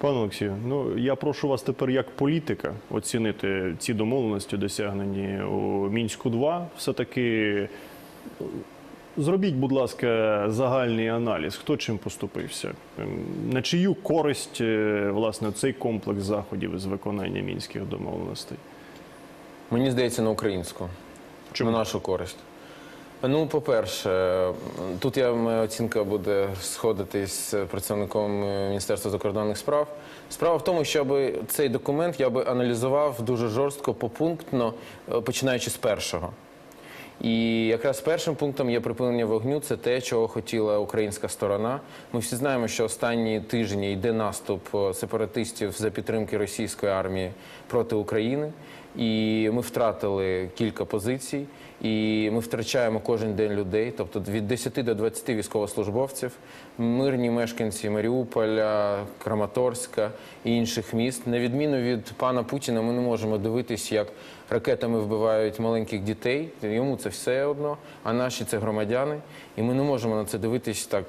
Пане Олексію, ну я прошу вас тепер як політика оцінити ці домовленості, досягнені у мінську 2 Все-таки е, зробіть, будь ласка, загальний аналіз, хто чим поступився, Ем, на чию користь е, власне цей комплекс заходів з виконання мінських домовленостей. Мені здається, на українську. Чому? На нашу користь. Ну, по-перше, тут я моя оцінка буде сходитись з представником е, Міністерства закордонних справ. Справа в тому, щоб цей документ я би аналізував дуже жорстко, попунктно, е, починаючи з першого. І якраз першим пунктом є припинення вогню. Це те, чого хотіла українська сторона. Ми всі знаємо, що останні тижні йде наступ е, сепаратистів за підтримки російської армії проти України. І ми втратили кілька позицій, і ми втрачаємо кожен день людей, тобто від 10 до 20 військовослужбовців, мирні мешканці Маріуполя, Краматорська і інших міст. На відміну від пана Путіна, ми не можемо дивитись, як ракетами вбивають маленьких дітей. Йому це все одно, а наші це громадяни. І ми не можемо на це дивитись так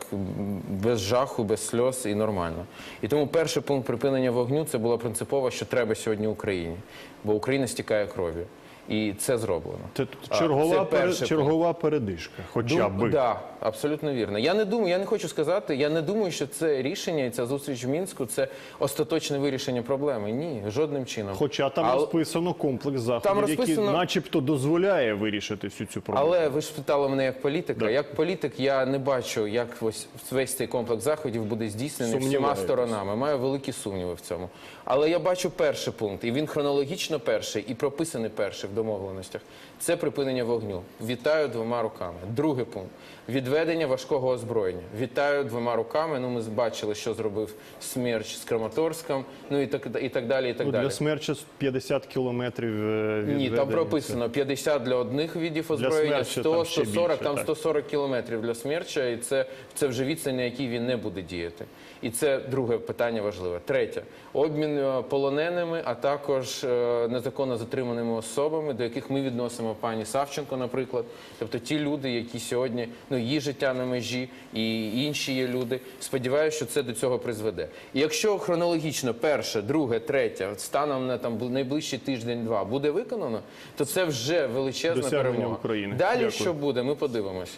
без жаху, без сльоз і нормально. І тому перший пункт припинення вогню це було принципово, що треба сьогодні Україні, бо Україна стікає кров'ю. І це зроблено. Це чергова, це пере- чергова передишка, хоча Дум- би. Да, абсолютно вірно. Я не думаю, я не хочу сказати, я не думаю, що це рішення і ця зустріч в Мінську це остаточне вирішення проблеми. Ні, жодним чином. Хоча там Але- розписано комплекс заходів, який розписано- начебто дозволяє вирішити всю цю проблему. Але ви ж питали мене як політика. Да. Як політик я не бачу, як ось весь цей комплекс заходів буде здійснений всіма сторонами. Маю великі сумніви в цьому. Але я бачу перший пункт, і він хронологічно перший, і прописаний перший в домовленостях. Це припинення вогню. Вітаю двома руками. Другий пункт відведення важкого озброєння. Вітаю двома руками. Ну, ми бачили, що зробив смерч з Краматорськом, ну і так і так далі. І так Ну, далі. для смерча 50 кілометрів е, Ні, там прописано 50 для одних видів озброєння, смерча 100, там ще 140, більше, там 140 кілометрів для смерча, і це, це вже відстань, на якій він не буде діяти. І це друге питання важливе. Третє обмін е, полоненими, а також е, незаконно затриманими особами, до яких ми відносимо пані Савченко, наприклад. Тобто ті люди, які сьогодні ну її життя на межі, і інші є люди. Сподіваюся, що це до цього призведе. І якщо хронологічно перше, друге, третє, от станом на там найближчий тиждень-два буде виконано, то це вже величезна Досягнення перемога. України. Далі Дякую. що буде, ми подивимось.